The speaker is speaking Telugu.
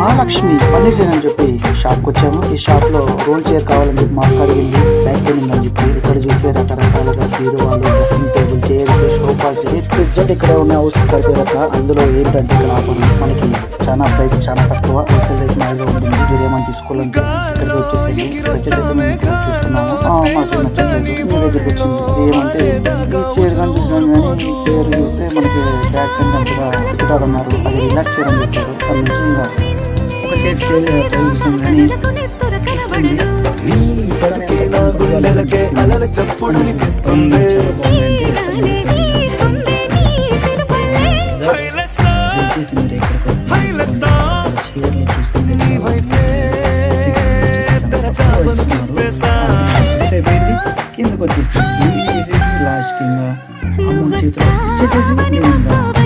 మహాలక్ష్మి ఫర్నిచర్ అని చెప్పి షాప్కి వచ్చాము ఈ షాప్లో రోల్ చైర్ కావాలని చెప్పి మా అడిగింది. బ్యాక్ అని చెప్పి ఇక్కడ చూస్తే రకరకాలుగా బీరువాలు dressing table chairs sofas fridge ఇక్కడ ఉన్న హౌసెస్ అయిపోయాక అందులో ఏంటంటే ఇక్కడ ఆఫర్ మనకి చాలా ప్రైస్ చాలా తక్కువ. హోల్సేల్ రేట్ మ్యాగా ఉంటుంది మీరు ఏమైనా తీసుకోవాలంటే ఇక్కడికి వచ్చేసి వచ్చేటప్పుడు మేము ఇక్కడ చూస్తున్నాము. మాకు నచ్చట్లేదు మీ దగ్గరికి వచ్చింది. ఏమంటే చైర్ కానీ చూసాను కానీ చైర్ చూస్తే మనకి బ్యాక్ పెయిన్ అంతగా అన్నారు అది రిలాక్స్ చేయడం చెప్పారు దాని నుంచి ఇంకా ఒక కానీ అలల చప్పుడు అనిపిస్తుంది మీరు కిందకు వచ్చేసి లాస్ట్ కింద. చేతిలో